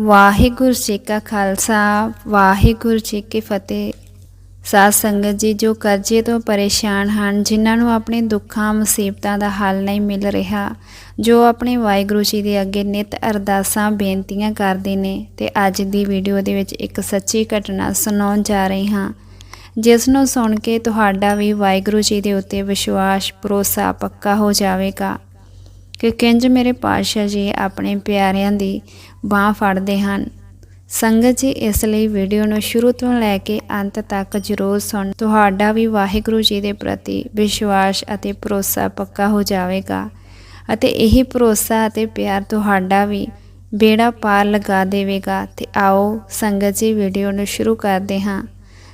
ਵਾਹਿਗੁਰੂ ਜੀ ਕਾ ਖਾਲਸਾ, ਵਾਹਿਗੁਰੂ ਜੀ ਕੀ ਫਤਿਹ। ਸਾਧ ਸੰਗਤ ਜੀ, ਜੋ ਕਰਜ਼ੇ ਤੋਂ ਪਰੇਸ਼ਾਨ ਹਨ, ਜਿਨ੍ਹਾਂ ਨੂੰ ਆਪਣੇ ਦੁੱਖਾਂ, ਮੁਸੀਬਤਾਂ ਦਾ ਹੱਲ ਨਹੀਂ ਮਿਲ ਰਿਹਾ, ਜੋ ਆਪਣੇ ਵਾਹਿਗੁਰੂ ਜੀ ਦੇ ਅੱਗੇ ਨਿਤ ਅਰਦਾਸਾਂ, ਬੇਨਤੀਆਂ ਕਰਦੇ ਨੇ, ਤੇ ਅੱਜ ਦੀ ਵੀਡੀਓ ਦੇ ਵਿੱਚ ਇੱਕ ਸੱਚੀ ਘਟਨਾ ਸੁਣਾਉਣ ਜਾ ਰਹੀ ਹਾਂ। ਜਿਸ ਨੂੰ ਸੁਣ ਕੇ ਤੁਹਾਡਾ ਵੀ ਵਾਹਿਗੁਰੂ ਜੀ ਦੇ ਉੱਤੇ ਵਿਸ਼ਵਾਸ, ਭਰੋਸਾ ਪੱਕਾ ਹੋ ਜਾਵੇਗਾ। ਕਿ ਕਿੰਜ ਮੇਰੇ ਪਾਤਸ਼ਾਹ ਜੀ ਆਪਣੇ ਪਿਆਰਿਆਂ ਦੀ ਬਾਹ ਫੜਦੇ ਹਨ। ਸੰਗਤ ਜੀ, ਇਸ ਲਈ ਵੀਡੀਓ ਨੂੰ ਸ਼ੁਰੂ ਤੋਂ ਲੈ ਕੇ ਅੰਤ ਤੱਕ ਜ਼ਰੂਰ ਸੁਣ। ਤੁਹਾਡਾ ਵੀ ਵਾਹਿਗੁਰੂ ਜੀ ਦੇ ਪ੍ਰਤੀ ਵਿਸ਼ਵਾਸ ਅਤੇ ਭਰੋਸਾ ਪੱਕਾ ਹੋ ਜਾਵੇਗਾ ਅਤੇ ਇਹੀ ਭਰੋਸਾ ਅਤੇ ਪਿਆਰ ਤੁਹਾਡਾ ਵੀ ਬੇੜਾ ਪਾਰ ਲਗਾ ਦੇਵੇਗਾ। ਤੇ ਆਓ ਸੰਗਤ ਜੀ, ਵੀਡੀਓ ਨੂੰ ਸ਼ੁਰੂ ਕਰਦੇ ਹਾਂ।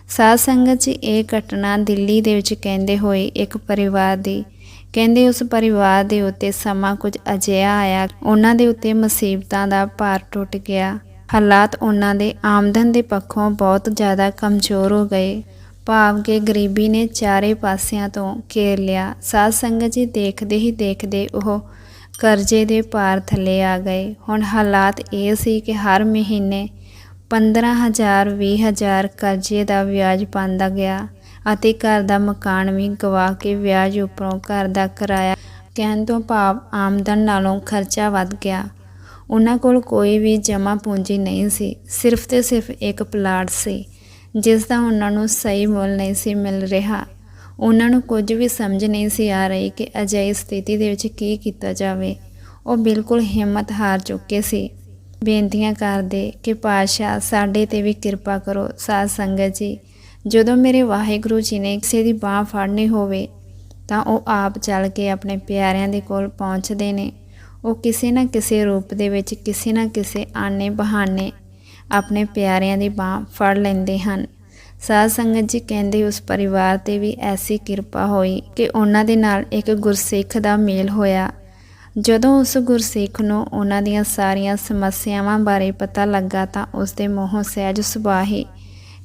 ਸਾਧ ਸੰਗਤ ਜੀ, ਇਹ ਘਟਨਾ ਦਿੱਲੀ ਦੇ ਵਿੱਚ ਕਹਿੰਦੇ ਹੋਏ ਇੱਕ ਪਰਿਵਾਰ ਦੀ ਕਹਿੰਦੇ ਉਸ ਪਰਿਵਾਰ ਦੇ ਉੱਤੇ ਸਮਾਂ ਕੁਝ ਅਜਿਹਾ ਆਇਆ। ਉਹਨਾਂ ਦੇ ਉੱਤੇ ਮੁਸੀਬਤਾਂ ਦਾ ਭਾਰ ਟੁੱਟ ਗਿਆ। ਹਾਲਾਤ ਉਹਨਾਂ ਦੇ ਆਮਦਨ ਦੇ ਪੱਖੋਂ ਬਹੁਤ ਜ਼ਿਆਦਾ ਕਮਜ਼ੋਰ ਹੋ ਗਏ। ਭਾਵ ਕਿ ਗਰੀਬੀ ਨੇ ਚਾਰੇ ਪਾਸਿਆਂ ਤੋਂ ਘੇਰ ਲਿਆ। ਸਾਧ ਸੰਗਤ ਜੀ ਦੇਖਦੇ ਹੀ ਦੇਖਦੇ ਉਹ ਕਰਜ਼ੇ ਦੇ ਭਾਰ ਥੱਲੇ ਆ ਗਏ। ਹੁਣ ਹਾਲਾਤ ਇਹ ਸੀ ਕਿ ਹਰ ਮਹੀਨੇ 15000 20000 ਕਰਜ਼ੇ ਦਾ ਵਿਆਜ ਪਾਉਂਦਾ ਗਿਆ। ਅਤੇ ਘਰ ਦਾ ਮਕਾਨ ਵੀ ਗਵਾ ਕੇ ਵਿਆਜ ਉੱਪਰੋਂ ਘਰ ਦਾ ਕਿਰਾਇਆ ਕਹਿਣ ਤੋਂ ਭਾਵ ਆਮਦਨ ਨਾਲੋਂ ਖਰਚਾ ਵੱਧ ਗਿਆ। ਉਹਨਾਂ ਕੋਲ ਕੋਈ ਵੀ ਜਮ੍ਹਾਂ ਪੂੰਜੀ ਨਹੀਂ ਸੀ, ਸਿਰਫ ਤੇ ਸਿਰਫ ਇੱਕ ਪਲਾਟ ਸੀ, ਜਿਸ ਦਾ ਉਹਨਾਂ ਨੂੰ ਸਹੀ ਮੁੱਲ ਨਹੀਂ ਸੀ ਮਿਲ ਰਿਹਾ। ਉਹਨਾਂ ਨੂੰ ਕੁਝ ਵੀ ਸਮਝ ਨਹੀਂ ਸੀ ਆ ਰਹੀ ਕਿ ਅਜਿਹੀ ਸਥਿਤੀ ਦੇ ਵਿੱਚ ਕੀ ਕੀਤਾ ਜਾਵੇ। ਉਹ ਬਿਲਕੁਲ ਹਿੰਮਤ ਹਾਰ ਚੁੱਕੇ ਸੀ। ਬੇਨਤੀਆਂ ਕਰਦੇ ਕਿ ਪਾਸ਼ਾ ਸਾਡੇ ਤੇ ਵੀ ਕਿਰਪਾ ਕਰੋ, ਸਾਧ ਸੰਗਤ ਜੀ। ਜਦੋਂ ਮੇਰੇ ਵਾਹਿਗੁਰੂ ਜੀ ਨੇ ਕਿਸੇ ਦੀ ਬਾਹ ਫੜਨੀ ਹੋਵੇ, ਤਾਂ ਉਹ ਆਪ ਚੱਲ ਕੇ ਆਪਣੇ ਪਿਆਰਿਆਂ ਦੇ ਕੋਲ ਪਹੁੰਚਦੇ ਨੇ। ਉਹ ਕਿਸੇ ਨਾ ਕਿਸੇ ਰੂਪ ਦੇ ਵਿੱਚ ਕਿਸੇ ਨਾ ਕਿਸੇ ਆਨੇ ਬਹਾਨੇ ਆਪਣੇ ਪਿਆਰਿਆਂ ਦੀ ਬਾਹ ਫੜ ਲੈਂਦੇ ਹਨ। ਸਾਧ ਸੰਗਤ ਜੀ ਕਹਿੰਦੇ ਉਸ ਪਰਿਵਾਰ ਤੇ ਵੀ ਐਸੀ ਕਿਰਪਾ ਹੋਈ ਕਿ ਉਹਨਾਂ ਦੇ ਨਾਲ ਇੱਕ ਗੁਰਸਿੱਖ ਦਾ ਮੇਲ ਹੋਇਆ। ਜਦੋਂ ਉਸ ਗੁਰਸਿੱਖ ਨੂੰ ਉਹਨਾਂ ਦੀਆਂ ਸਾਰੀਆਂ ਸਮੱਸਿਆਵਾਂ ਬਾਰੇ ਪਤਾ ਲੱਗਾ ਤਾਂ ਉਸ ਦੇ ਮੂੰਹੋਂ ਸਹਿਜ ਸੁਭਾਅ ਹੀ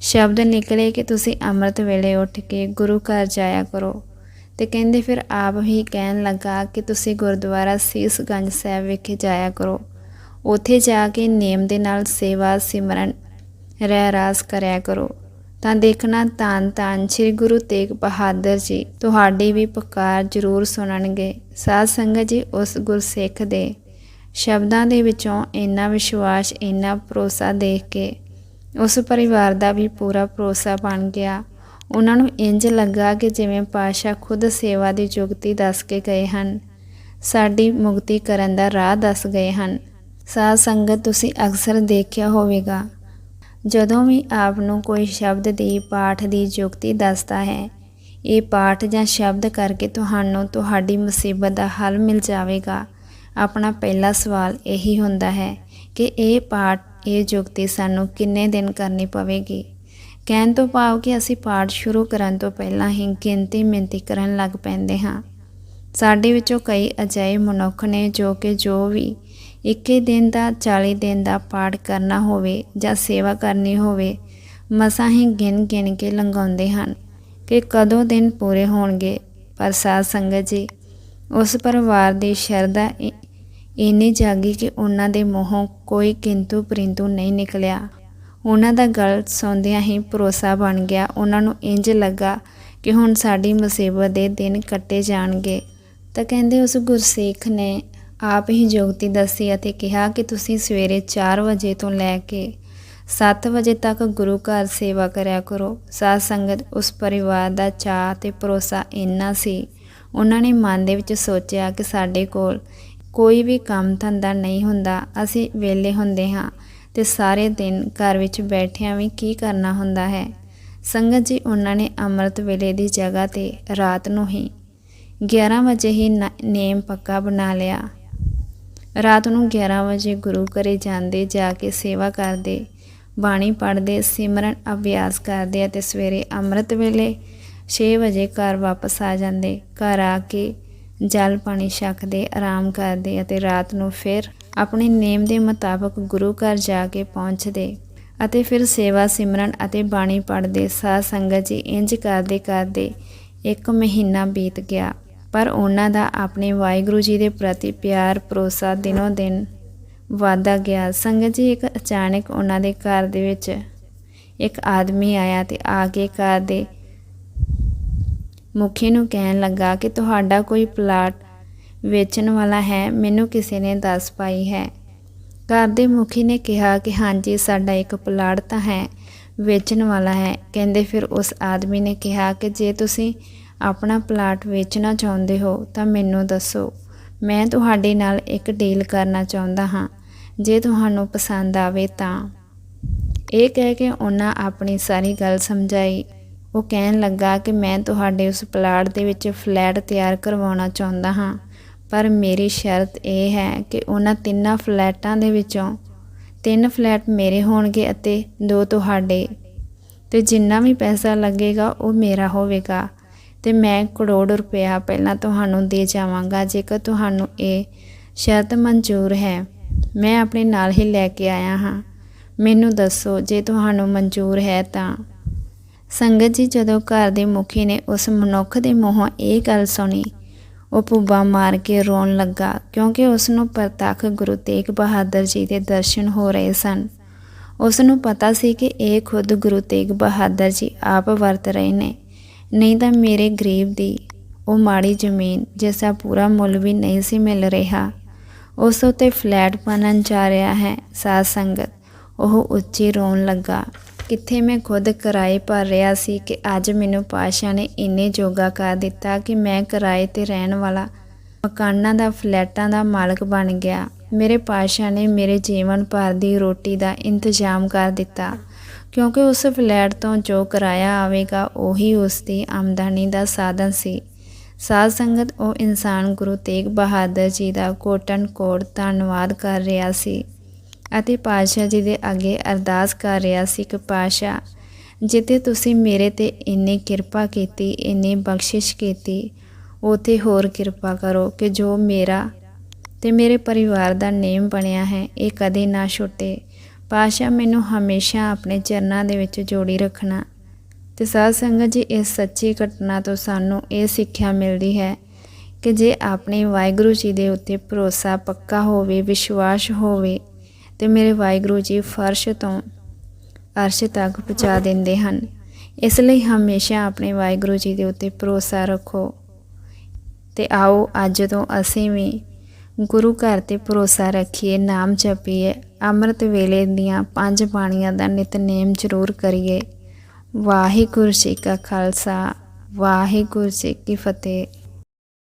ਸ਼ਬਦ ਨਿਕਲੇ ਕਿ ਤੁਸੀਂ ਅੰਮ੍ਰਿਤ ਵੇਲੇ ਉੱਠ ਕੇ ਗੁਰੂ ਘਰ ਜਾਇਆ ਕਰੋ। ਤੇ ਕਹਿੰਦੇ ਫਿਰ ਆਪ ਹੀ ਕਹਿਣ ਲੱਗਾ ਕਿ ਤੁਸੀਂ ਗੁਰਦੁਆਰਾ ਸੀਸਗੰਜ ਸਾਹਿਬ ਵਿਖੇ ਜਾਇਆ ਕਰੋ। ਉੱਥੇ ਜਾ ਕੇ ਨੇਮ ਦੇ ਨਾਲ ਸੇਵਾ, ਸਿਮਰਨ, ਰਹਿ ਰਾਸ ਕਰਿਆ ਕਰੋ। ਤਾਂ ਦੇਖਣਾ ਤਾਂ ਤਾਂ ਸ੍ਰੀ ਗੁਰੂ ਤੇਗ ਬਹਾਦਰ ਜੀ, ਤੁਹਾਡੀ ਵੀ ਪੁਕਾਰ ਜ਼ਰੂਰ ਸੁਣਨਗੇ। ਸਾਧ ਸੰਗਤ ਜੀ, ਉਸ ਗੁਰਸਿੱਖ ਦੇ ਸ਼ਬਦਾਂ ਦੇ ਵਿੱਚੋਂ ਇੰਨਾ ਵਿਸ਼ਵਾਸ, ਇੰਨਾ ਭਰੋਸਾ ਦੇਖ ਕੇ ਉਸ ਪਰਿਵਾਰ ਦਾ ਵੀ ਪੂਰਾ ਭਰੋਸਾ ਬਣ ਗਿਆ। ਉਹਨਾਂ ਨੂੰ ਇੰਜ ਲੱਗਾ ਕਿ ਜਿਵੇਂ ਪਾਸ਼ਾ ਖੁਦ ਸੇਵਾ ਦੀ ਜੁਗਤੀ ਦੱਸ ਕੇ ਗਏ ਹਨ, ਸਾਡੀ ਮੁਕਤੀ ਕਰਨ ਦਾ ਰਾਹ ਦੱਸ ਗਏ ਹਨ। ਸਾਧ ਸੰਗਤ, ਤੁਸੀਂ ਅਕਸਰ ਦੇਖਿਆ ਹੋਵੇਗਾ, ਜਦੋਂ ਵੀ ਆਪ ਨੂੰ ਕੋਈ ਸ਼ਬਦ ਦੀ, ਪਾਠ ਦੀ ਜੁਗਤੀ ਦੱਸਦਾ ਹੈ, ਇਹ ਪਾਠ ਜਾਂ ਸ਼ਬਦ ਕਰਕੇ ਤੁਹਾਨੂੰ ਤੁਹਾਡੀ ਮੁਸੀਬਤ ਦਾ ਹੱਲ ਮਿਲ ਜਾਵੇਗਾ। ਆਪਣਾ ਪਹਿਲਾ ਸਵਾਲ ਇਹੀ ਹੁੰਦਾ ਹੈ ਕਿ ਇਹ ਪਾਠ ਇਹ ਜੁਗਤੀ ਸਾਨੂੰ ਕਿੰਨੇ ਦਿਨ ਕਰਨੀ ਪਵੇਗੀ? ਕਹਿਣ ਤੋਂ ਭਾਵ ਕਿ ਅਸੀਂ ਪਾਠ ਸ਼ੁਰੂ ਕਰਨ ਤੋਂ ਪਹਿਲਾਂ ਹੀ ਗਿਣਤੀ ਮਿੰਤੀ ਕਰਨ ਲੱਗ ਪੈਂਦੇ ਹਾਂ। ਸਾਡੇ ਵਿੱਚੋਂ ਕਈ ਅਜਿਹੇ ਮਨੁੱਖ ਨੇ ਜੋ ਕਿ ਜੋ ਵੀ 21 ਦਿਨ ਦਾ 40 ਦਿਨ ਦਾ ਪਾਠ ਕਰਨਾ ਹੋਵੇ ਜਾਂ ਸੇਵਾ ਕਰਨੀ ਹੋਵੇ, ਮਸਾਂ ਹੀ ਗਿਣ ਗਿਣ ਕੇ ਲੰਘਾਉਂਦੇ ਹਨ ਕਿ ਕਦੋਂ ਦਿਨ ਪੂਰੇ ਹੋਣਗੇ। ਪਰ ਸਾਧ ਸੰਗਤ ਜੀ, ਉਸ ਪਰਿਵਾਰ ਦੀ ਸ਼ਰਧਾ ਇ- ਇੰਨੀ ਜਾਗੀ ਕਿ ਉਹਨਾਂ ਦੇ ਮੂੰਹੋਂ ਕੋਈ ਕਿੰਤੂ ਪਰਿੰਤੂ ਨਹੀਂ ਨਿਕਲਿਆ। ਉਹਨਾਂ ਦਾ ਗੱਲ ਸੁਣਦਿਆਂ ਹੀ ਭਰੋਸਾ ਬਣ ਗਿਆ। ਉਹਨਾਂ ਨੂੰ ਇੰਜ ਲੱਗਾ ਕਿ ਹੁਣ ਸਾਡੀ ਮੁਸੀਬਤ ਦੇ ਦਿਨ ਕੱਟੇ ਜਾਣਗੇ। ਤਾਂ ਕਹਿੰਦੇ ਉਸ ਗੁਰਸੇਖ ਨੇ ਆਪ ਹੀ ਜੋਗਤੀ ਦੱਸੀ ਅਤੇ ਕਿਹਾ ਕਿ ਤੁਸੀਂ ਸਵੇਰੇ 4 ਵਜੇ ਤੋਂ ਲੈ ਕੇ 7 ਵਜੇ ਤੱਕ ਗੁਰੂ ਘਰ ਸੇਵਾ ਕਰਿਆ ਕਰੋ। ਸਾਧ ਸੰਗਤ, ਉਸ ਪਰਿਵਾਰ ਦਾ ਚਾਅ ਤੇ ਭਰੋਸਾ ਇੰਨਾ ਸੀ। ਉਹਨਾਂ ਨੇ ਮਨ ਦੇ ਵਿੱਚ ਸੋਚਿਆ ਕਿ ਸਾਡੇ ਕੋਲ ਕੋਈ ਵੀ ਕੰਮ ਧੰਦਾ ਨਹੀਂ ਹੁੰਦਾ, ਅਸੀਂ ਵਿਹਲੇ ਹੁੰਦੇ ਹਾਂ ਤੇ ਸਾਰੇ ਦਿਨ ਘਰ ਵਿੱਚ ਬੈਠਿਆਂ ਵੀ ਕੀ ਕਰਨਾ ਹੁੰਦਾ ਹੈ? ਸੰਗਤ ਜੀ ਉਹਨਾਂ ਨੇ ਅੰਮ੍ਰਿਤ ਵੇਲੇ ਦੀ ਜਗ੍ਹਾ ਤੇ ਰਾਤ ਨੂੰ ਹੀ 11 ਵਜੇ ਹੀ ਨ- ਨੇਮ ਪੱਕਾ ਬਣਾ ਲਿਆ। ਰਾਤ ਨੂੰ 11 ਵਜੇ ਗੁਰੂ ਘਰੇ ਜਾਂਦੇ, ਜਾ ਕੇ ਸੇਵਾ ਕਰਦੇ, ਬਾਣੀ ਪੜ੍ਹਦੇ, ਸਿਮਰਨ ਅਭਿਆਸ ਕਰਦੇ ਅਤੇ ਸਵੇਰੇ ਅੰਮ੍ਰਿਤ ਵੇਲੇ 6 ਵਜੇ ਘਰ ਵਾਪਸ ਆ ਜਾਂਦੇ। ਘਰ ਆ ਕੇ ਜਲ ਪਾਣੀ ਛਕਦੇ ਆਰਾਮ ਕਰਦੇ ਅਤੇ ਰਾਤ ਨੂੰ ਫਿਰ ਆਪਣੇ ਨੇਮ ਦੇ ਮੁਤਾਬਕ ਗੁਰੂ ਘਰ ਜਾ ਕੇ ਪਹੁੰਚਦੇ ਅਤੇ ਫਿਰ ਸੇਵਾ ਸਿਮਰਨ ਅਤੇ ਬਾਣੀ ਪੜ੍ਹਦੇ। ਸਾਧ ਸੰਗਤ ਜੀ ਇੰਜ ਕਰਦੇ ਕਰਦੇ ਇੱਕ ਮਹੀਨਾ ਬੀਤ ਗਿਆ, ਪਰ ਉਹਨਾਂ ਦਾ ਆਪਣੇ ਵਾਹਿਗੁਰੂ ਜੀ ਦੇ ਪ੍ਰਤੀ ਪਿਆਰ, ਭਰੋਸਾ ਦਿਨੋ ਦਿਨ ਵਾਧਾ ਗਿਆ। ਸੰਗਤ ਜੀ ਇੱਕ ਅਚਾਨਕ ਉਹਨਾਂ ਦੇ ਘਰ ਦੇ ਵਿੱਚ ਇੱਕ ਆਦਮੀ ਆਇਆ ਤੇ ਆ ਕੇ ਘਰ ਦੇ ਮੁਖੀ ਨੂੰ ਕਹਿਣ ਲੱਗਾ ਕਿ ਤੁਹਾਡਾ ਕੋਈ ਪਲਾਟ ਵੇਚਣ ਵਾਲਾ ਹੈ, ਮੈਨੂੰ ਕਿਸੇ ਨੇ ਦੱਸ ਪਾਈ ਹੈ। ਘਰ ਦੇ ਮੁਖੀ ਨੇ ਕਿਹਾ ਕਿ ਹਾਂਜੀ, ਸਾਡਾ ਇੱਕ ਪਲਾਟ ਤਾਂ ਹੈ, ਵੇਚਣ ਵਾਲਾ ਹੈ। ਕਹਿੰਦੇ ਫਿਰ ਉਸ ਆਦਮੀ ਨੇ ਕਿਹਾ ਕਿ ਜੇ ਤੁਸੀਂ ਆਪਣਾ ਪਲਾਟ ਵੇਚਣਾ ਚਾਹੁੰਦੇ ਹੋ, ਤਾਂ ਮੈਨੂੰ ਦੱਸੋ। ਮੈਂ ਤੁਹਾਡੇ ਨਾਲ ਇੱਕ ਡੀਲ ਕਰਨਾ ਚਾਹੁੰਦਾ ਹਾਂ। ਜੇ ਤੁਹਾਨੂੰ ਪਸੰਦ ਆਵੇ ਤਾਂ। ਇਹ ਕਹਿ ਕੇ ਉਹਨਾਂ ਆਪਣੀ ਸਾਰੀ ਗੱਲ ਸਮਝਾਈ। ਉਹ ਕਹਿਣ ਲੱਗਾ ਕਿ ਮੈਂ ਤੁਹਾਡੇ ਉਸ ਪਲਾਟ ਦੇ ਵਿੱਚ ਫਲੈਟ ਤਿਆਰ ਕਰਵਾਉਣਾ ਚਾਹੁੰਦਾ ਹਾਂ, ਪਰ ਮੇਰੀ ਸ਼ਰਤ ਇਹ ਹੈ ਕਿ ਉਹਨਾਂ ਤਿੰਨਾਂ ਫਲੈਟਾਂ ਦੇ ਵਿੱਚੋਂ ਤਿੰਨ ਫਲੈਟ ਮੇਰੇ ਹੋਣਗੇ ਅਤੇ ਦੋ ਤੁਹਾਡੇ। ਤੇ ਜਿੰਨਾ ਵੀ ਪੈਸਾ ਲੱਗੇਗਾ, ਉਹ ਮੇਰਾ ਹੋਵੇਗਾ। ਤੇ ਮੈਂ ਕਰੋੜ ਰੁਪਇਆ ਪਹਿਲਾਂ ਤੁਹਾਨੂੰ ਦੇ ਜਾਵਾਂਗਾ, ਜੇਕਰ ਤੁਹਾਨੂੰ ਇਹ ਸ਼ਰਤ ਮਨਜ਼ੂਰ ਹੈ। ਮੈਂ ਆਪਣੇ ਨਾਲ ਹੀ ਲੈ ਕੇ ਆਇਆ ਹਾਂ। ਮੈਨੂੰ ਦੱਸੋ, ਜੇ ਤੁਹਾਨੂੰ ਮਨਜ਼ੂਰ ਹੈ ਤਾਂ। ਸੰਗਤ ਜੀ ਜਦੋਂ ਘਰ ਦੇ ਮੁਖੀ ਨੇ ਉਸ ਮਨੁੱਖ ਦੇ ਮੂੰਹੋਂ ਇਹ ਗੱਲ ਸੁਣੀ, ਉਹ ਭੁੱਬਾ ਮਾਰ ਕੇ ਰੋਣ ਲੱਗਾ ਕਿਉਂਕਿ ਉਸ ਨੂੰ ਪ੍ਰਤੱਖ ਗੁਰੂ ਤੇਗ ਬਹਾਦਰ ਜੀ ਦੇ ਦਰਸ਼ਨ ਹੋ ਰਹੇ ਸਨ। ਉਸ ਨੂੰ ਪਤਾ ਸੀ ਕਿ ਇਹ ਖੁਦ ਗੁਰੂ ਤੇਗ ਬਹਾਦਰ ਜੀ ਆਪ ਵਰਤ ਰਹੇ ਨੇ। ਨਹੀਂ ਤਾਂ ਮੇਰੇ ਗਰੀਬ ਦੀ ਉਹ ਮਾੜੀ ਜ਼ਮੀਨ ਜਿਸ ਦਾ ਪੂਰਾ ਮੁੱਲ ਵੀ ਨਹੀਂ ਸੀ ਮਿਲ ਰਿਹਾ, ਉਸ ਉੱਤੇ ਫਲੈਟ ਬਣਨ ਜਾ ਰਿਹਾ ਹੈ, ਸਾਧ ਸੰਗਤ, ਉਹ ਉੱਚੀ ਰੋਣ ਲੱਗਾ। ਕਿੱਥੇ ਮੈਂ ਖੁਦ ਕਿਰਾਏ ਭਰ ਰਿਹਾ ਸੀ ਕਿ ਅੱਜ ਮੈਨੂੰ ਪਾਸ਼ਾ ਨੇ ਇੰਨੇ ਜੋਗਾ ਕਰ ਦਿੱਤਾ ਕਿ ਮੈਂ ਕਿਰਾਏ ਤੇ ਰਹਿਣ ਵਾਲਾ। ਮਕਾਨਾਂ ਦਾ, ਫਲੈਟਾਂ ਦਾ ਮਾਲਕ ਬਣ ਗਿਆ। ਮੇਰੇ ਪਾਸ਼ਾ ਨੇ ਮੇਰੇ ਜੀਵਨ ਭਰ ਦੀ ਰੋਟੀ ਦਾ ਇੰਤਜ਼ਾਮ ਕਰ ਦਿੱਤਾ। ਕਿਉਂਕਿ ਉਸ ਫਲੈਟ ਤੋਂ ਜੋ ਕਿਰਾਇਆ ਆਵੇਗਾ, ਉਹੀ ਉਸ ਦੀ ਆਮਦਨੀ ਦਾ ਸਾਧਨ ਸੀ। ਸਾਧ ਸੰਗਤ ਉਹ ਇਨਸਾਨ ਗੁਰੂ ਤੇਗ ਬਹਾਦਰ ਜੀ ਦਾ ਕੋਟਨ ਕੋਟ ਧੰਨਵਾਦ ਕਰ ਰਿਹਾ ਸੀ। ਅਤੇ ਪਾਤਸ਼ਾਹ ਜੀ ਦੇ ਅੱਗੇ ਅਰਦਾਸ ਕਰ ਰਿਹਾ ਸੀ ਕਿ ਪਾਤਸ਼ਾਹ ਜਿੱਤੇ ਤੁਸੀਂ ਮੇਰੇ ਤੇ ਇੰਨੀ ਕਿਰਪਾ ਕੀਤੀ, ਇੰਨੀ ਬਖਸ਼ਿਸ਼ ਕੀਤੀ ਉਤੇ ਹੋਰ ਕਿਰਪਾ ਕਰੋ ਕਿ ਜੋ ਮੇਰਾ ਤੇ ਮੇਰੇ ਪਰਿਵਾਰ ਦਾ ਨੇਮ ਬਣਿਆ ਹੈ, ਇਹ ਕਦੇ ਨਾ ਛੁੱਟੇ। ਪਾਤਸ਼ਾਹ, ਮੈਨੂੰ ਹਮੇਸ਼ਾ ਆਪਣੇ ਚਰਨਾਂ ਦੇ ਵਿੱਚ ਜੋੜੀ ਰੱਖਣਾ। ਤੇ ਸਾਧ ਸੰਗਤ ਜੀ, ਇਸ ਸੱਚੀ ਘਟਨਾ ਤੋਂ ਸਾਨੂੰ ਇਹ ਸਿੱਖਿਆ ਮਿਲਦੀ ਹੈ ਕਿ ਜੇ ਆਪਣੇ ਵਾਹਿਗੁਰੂ ਜੀ ਦੇ ਉੱਤੇ ਭਰੋਸਾ ਪੱਕਾ ਹੋਵੇ, ਵਿਸ਼ਵਾਸ ਹੋਵੇ ਤੇ ਮੇਰੇ ਵਾਹਿਗੁਰੂ ਜੀ ਫਰਸ਼ ਤੋਂ ਅਰਸ਼ ਤੱਕ ਪਹੁੰਚਾ ਦਿੰਦੇ ਹਨ। ਇਸ ਲਈ ਹਮੇਸ਼ਾ ਆਪਣੇ ਵਾਹਿਗੁਰੂ ਜੀ ਦੇ ਉੱਤੇ ਭਰੋਸਾ ਰੱਖੋ। ਤੇ ਆਓ, ਅੱਜ ਤੋਂ ਅਸੀਂ ਵੀ ਗੁਰੂ ਘਰ ਤੇ ਭਰੋਸਾ ਰੱਖੀਏ, ਨਾਮ ਜਪੀਏ, ਅੰਮ੍ਰਿਤ ਵੇਲੇ ਦੀਆਂ ਪੰਜ ਬਾਣੀਆਂ ਦਾ ਨਿਤਨੇਮ ਜ਼ਰੂਰ ਕਰੀਏ। ਵਾਹਿਗੁਰੂ ਜੀ ਕਾ ਖਾਲਸਾ, ਵਾਹਿਗੁਰੂ ਜੀ ਕੀ ਫਤਿਹ।